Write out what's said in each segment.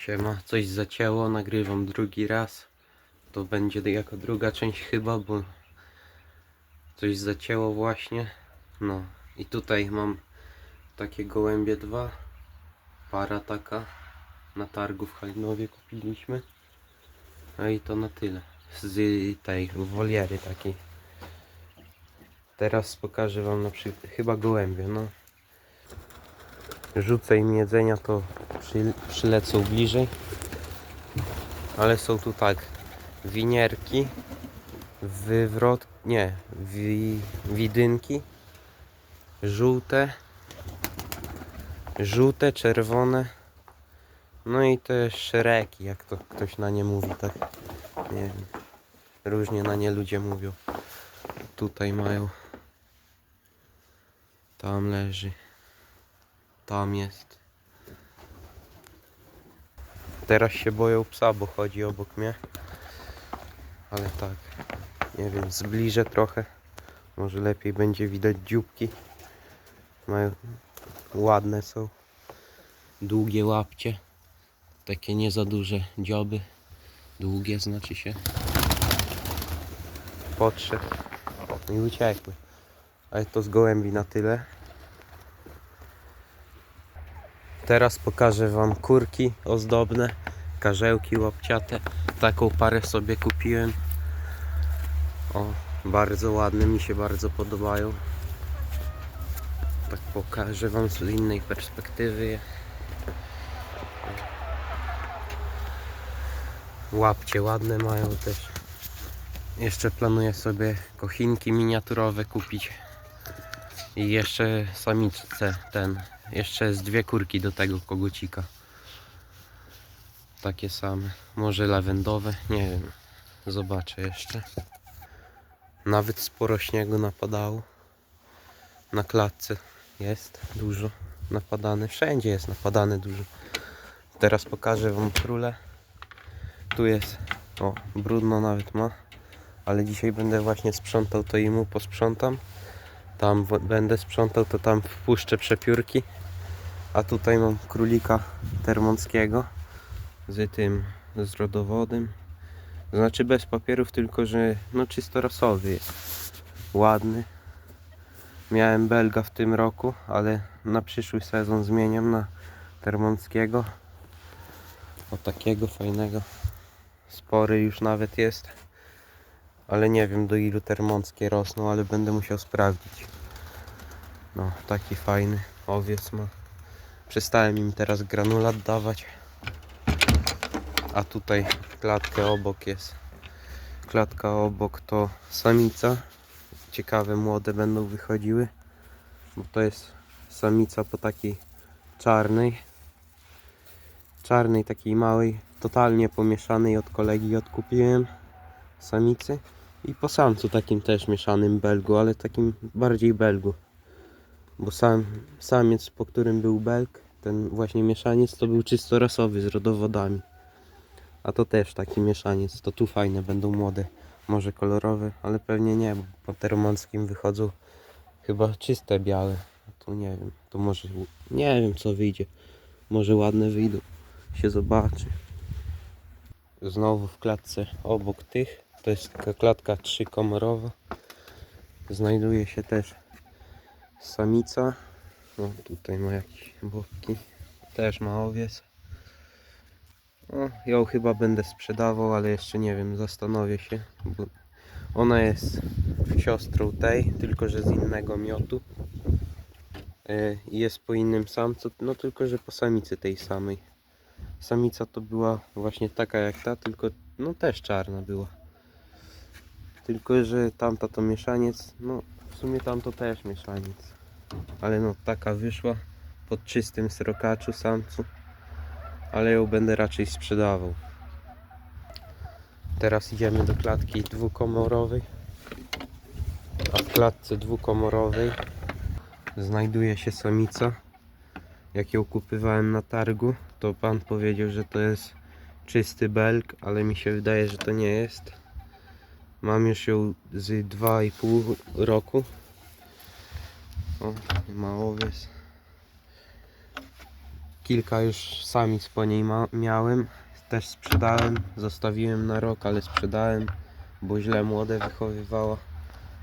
Siema, coś zacięło, nagrywam drugi raz. To będzie jako druga część chyba, bo coś zacięło właśnie. No i tutaj mam takie gołębie dwa. Para taka. Na targu w Halinowie kupiliśmy. No i to na tyle. Z tej woliery takiej. Teraz pokażę wam na przykład, chyba gołębie, no. Rzucę im jedzenia, to przy, przylecą bliżej. Ale są tu tak, winierki, wywrot, nie, wi, widynki, żółte, żółte, czerwone, no i te szereki, jak to ktoś na nie mówi, tak, nie wiem, różnie na nie ludzie mówią. Tutaj mają, tam leży, tam jest. Teraz się boją psa, bo chodzi obok mnie. Ale tak, nie wiem, zbliżę trochę. Może lepiej będzie widać dzióbki. Mają ładne są. Długie łapcie. Takie nie za duże dzioby. Długie znaczy się. Podszedł. I uciekły. Ale to z gołębi na tyle. Teraz pokażę Wam kurki ozdobne, karzełki łapciate. Taką parę sobie kupiłem. O, bardzo ładne, mi się bardzo podobają. Tak pokażę Wam z innej perspektywy je. Łapcie ładne mają też. Jeszcze planuję sobie kochinki miniaturowe kupić. I jeszcze samiczce ten. Jeszcze z dwie kurki do tego kogucika. Takie same. Może lawendowe, nie wiem. Zobaczę jeszcze. Nawet sporo śniegu napadało. Na klatce jest dużo napadane. Wszędzie jest napadane dużo. Teraz pokażę wam królę. Tu jest. O, brudno nawet ma. Ale dzisiaj będę właśnie sprzątał to i mu posprzątam. Tam będę sprzątał, to tam wpuszczę przepiórki. A tutaj mam królika termonckiego z tym, z rodowodem. Znaczy bez papierów, tylko że no czysto rasowy jest. Ładny. Miałem belga w tym roku, ale na przyszły sezon zmieniam na termonckiego. O takiego fajnego. Spory już nawet jest. Ale nie wiem do ilu termonckie rosną, ale będę musiał sprawdzić. No, taki fajny owiec ma. Przestałem im teraz granulat dawać. A tutaj klatkę obok jest. Klatka obok to samica. Ciekawe młode będą wychodziły. Bo to jest samica po takiej czarnej. Czarnej, takiej małej. Totalnie pomieszanej od kolegi odkupiłem samicy. I po samcu takim też mieszanym belgu, ale takim bardziej belgu. Bo sam, samiec, po którym był belg, ten właśnie mieszaniec, to był czysto rasowy z rodowodami. A to też taki mieszaniec. To tu fajne będą młode. Może kolorowe, ale pewnie nie, bo po termonskim wychodzą chyba czyste białe. Tu nie wiem, to może nie wiem co wyjdzie. Może ładne wyjdą. Się zobaczy. Znowu w klatce obok tych. To jest taka klatka trzykomorowa. Znajduje się też samica. O, tutaj ma jakieś bobki. Też ma owiec. O, ją chyba będę sprzedawał, ale jeszcze nie wiem, zastanowię się. Bo ona jest siostrą tej, tylko że z innego miotu. E, jest po innym samcu, no tylko że po samicy tej samej. Samica to była właśnie taka jak ta, tylko no też czarna była. Tylko że tamta to mieszaniec, no w sumie tamto też mieszaniec. Ale no taka wyszła pod czystym srokaczu samcu. Ale ją będę raczej sprzedawał. Teraz idziemy do klatki dwukomorowej. A w klatce dwukomorowej znajduje się samica. Jak ją kupywałem na targu, to pan powiedział, że to jest czysty belg, ale mi się wydaje, że to nie jest. Mam już ją z 2,5 roku. O, ma owiec. kilka już samic po niej miałem. Też sprzedałem. Zostawiłem na rok, ale sprzedałem, bo źle młode wychowywała.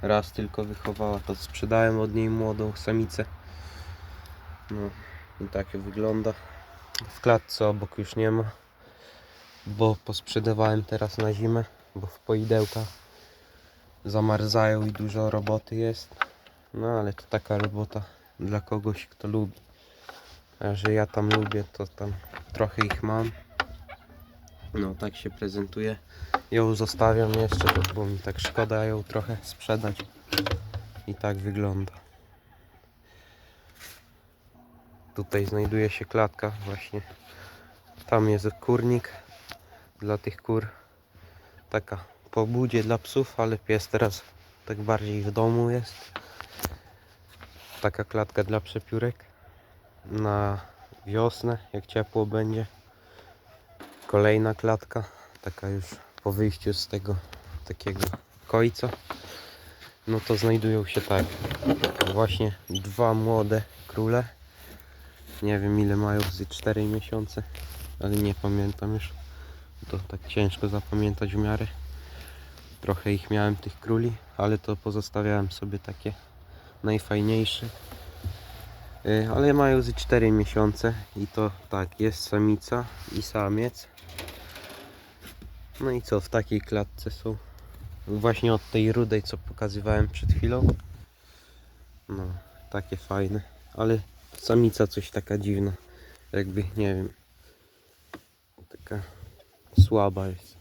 Raz tylko wychowała, to sprzedałem od niej młodą samicę. No i tak wygląda. W klatce obok już nie ma, bo posprzedawałem teraz na zimę, bo w poidełkach zamarzają i dużo roboty jest. No ale to taka robota dla kogoś, kto lubi. A że ja tam lubię, to tam trochę ich mam. No tak się prezentuje. Ją zostawiam jeszcze, bo- mi tak szkoda ją trochę sprzedać. I tak wygląda. Tutaj znajduje się klatka właśnie. Tam jest kurnik dla tych kur. Taka po budzie dla psów, ale pies teraz tak bardziej w domu jest. Taka klatka dla przepiórek na wiosnę, jak ciepło będzie. Kolejna klatka, taka już po wyjściu z tego takiego końca. No to znajdują się tak właśnie dwa młode króle. Nie wiem ile mają z 4 miesiące, ale nie pamiętam już. To tak ciężko zapamiętać w miarę. Trochę ich miałem tych króli, ale to pozostawiałem sobie takie najfajniejsze. Y, Ale mają ze 4 miesiące i to tak, jest samica i samiec. No i co, w takiej klatce są. Właśnie od tej rudej, co pokazywałem przed chwilą. No, takie fajne. Ale samica coś taka dziwna. Jakby, nie wiem. Taka słaba jest.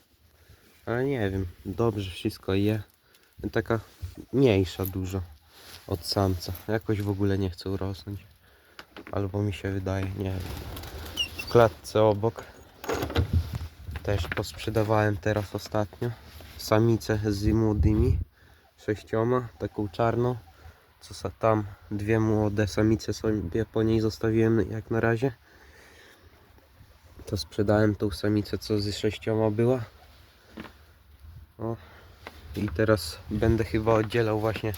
Ale nie wiem, dobrze wszystko je. Taka mniejsza dużo od samca. Jakoś w ogóle nie chcą rosnąć. Albo mi się wydaje, nie wiem. W klatce obok też posprzedawałem teraz ostatnio samicę z młodymi sześcioma, taką czarną. Co tam dwie młode samice sobie po niej zostawiłem jak na razie. To sprzedałem tą samicę, co z sześcioma była. O. I teraz będę chyba oddzielał właśnie,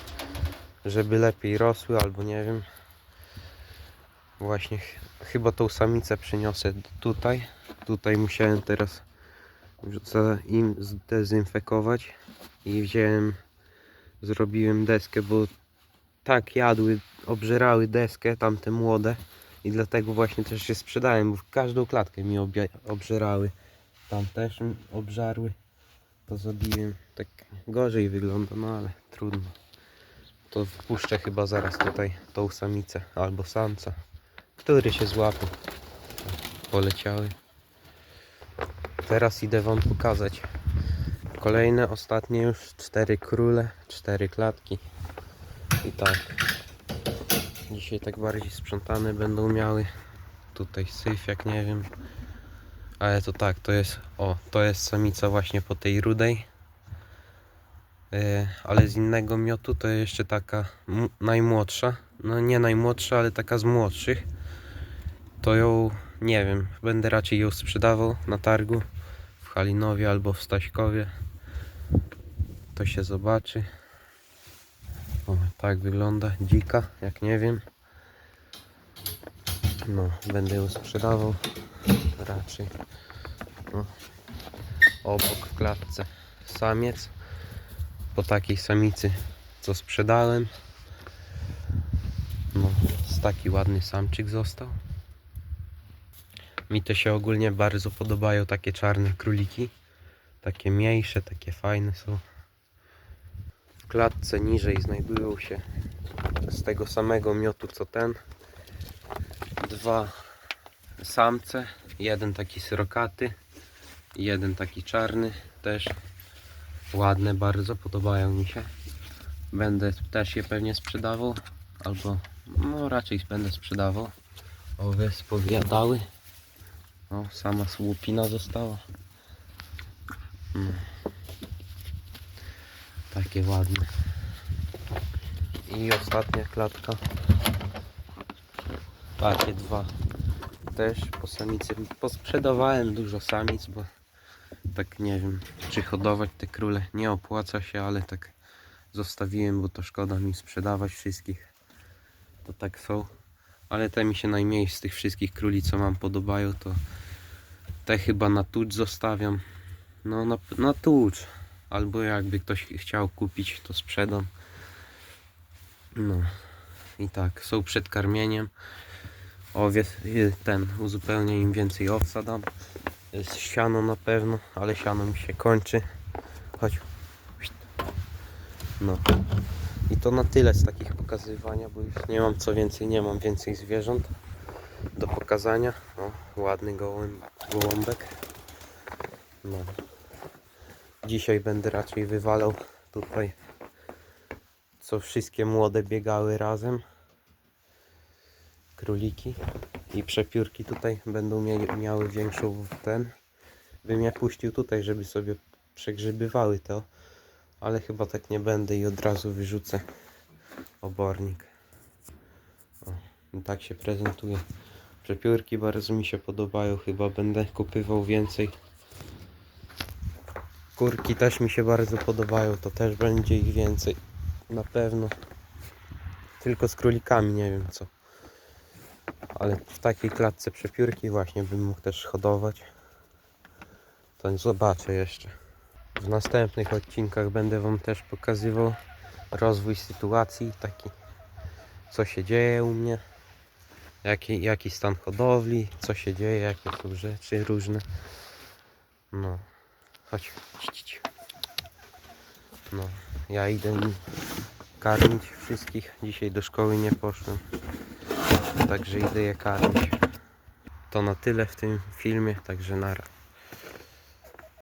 żeby lepiej rosły, albo nie wiem. Właśnie ch- chyba tą samicę przyniosę d- tutaj. Tutaj musiałem teraz za im zdezynfekować i wziąłem, zrobiłem deskę, bo tak jadły, obżerały deskę tamte młode i dlatego właśnie też się sprzedałem, bo każdą klatkę mi obżerały. Tam też obżarły. To zrobiłem tak gorzej wygląda, no ale trudno. To wpuszczę chyba zaraz tutaj tą samicę albo samca, który się złapał. Poleciały. Teraz idę wam pokazać kolejne, ostatnie już cztery króle, cztery klatki. I tak. Dzisiaj tak bardziej sprzątane będą miały. Tutaj syf, jak nie wiem. Ale to tak, to jest. O, to jest samica właśnie po tej rudej. Yy, ale z innego miotu to jeszcze taka najmłodsza. No nie najmłodsza, ale taka z młodszych. To ją nie wiem, będę raczej ją sprzedawał na targu w Halinowie albo w Staśkowie. To się zobaczy. O, tak wygląda dzika, jak nie wiem. No, będę ją sprzedawał raczej. No. Obok w klatce samiec po takiej samicy, co sprzedałem. No, taki ładny samczyk został. Mi to się ogólnie bardzo podobają takie czarne króliki. Takie mniejsze, takie fajne są. W klatce niżej znajdują się z tego samego miotu co ten. Dwa samce. Jeden taki syrokaty. i Jeden taki czarny też. Ładne bardzo, podobają mi się. Będę też je pewnie sprzedawał. Albo no raczej będę sprzedawał. Owe spowiadały. O, sama słupina została. Mm. Takie ładne. I ostatnia klatka. Takie dwa. Też po samicy. Posprzedawałem dużo samic, bo tak nie wiem, czy hodować te króle nie opłaca się, ale tak zostawiłem, bo to szkoda mi sprzedawać wszystkich. To tak są. Ale te mi się najmniej z tych wszystkich króli, co mam, podobają, to te chyba na tucz zostawiam. No na, na tucz. Albo jakby ktoś chciał kupić, to sprzedam. No. I tak, są przed karmieniem. Owiec, ten, uzupełnię im więcej owca dam. Jest siano na pewno, ale siano mi się kończy. Chodź. No. I to na tyle z takich pokazywania, bo już nie mam co więcej, nie mam więcej zwierząt do pokazania. O, ładny gołąbek. No. Dzisiaj będę raczej wywalał tutaj, co wszystkie młode biegały razem. Króliki i przepiórki tutaj będą mia miały większą ten. Bym je puścił tutaj, żeby sobie przegrzybywały to, ale chyba tak nie będę i od razu wyrzucę obornik. O, i tak się prezentuje. Przepiórki bardzo mi się podobają, chyba będę kupywał więcej. Kurki też mi się bardzo podobają, to też będzie ich więcej. Na pewno. Tylko z królikami nie wiem co. Ale w takiej klatce przepiórki właśnie bym mógł też hodować. To zobaczę jeszcze. W następnych odcinkach będę Wam też pokazywał rozwój sytuacji, taki co się dzieje u mnie, jaki, jaki stan hodowli, co się dzieje, jakie są rzeczy różne. No, chodź. No, ja idę karmić wszystkich. Dzisiaj do szkoły nie poszłem, także idę je karmić. To na tyle w tym filmie, także nara.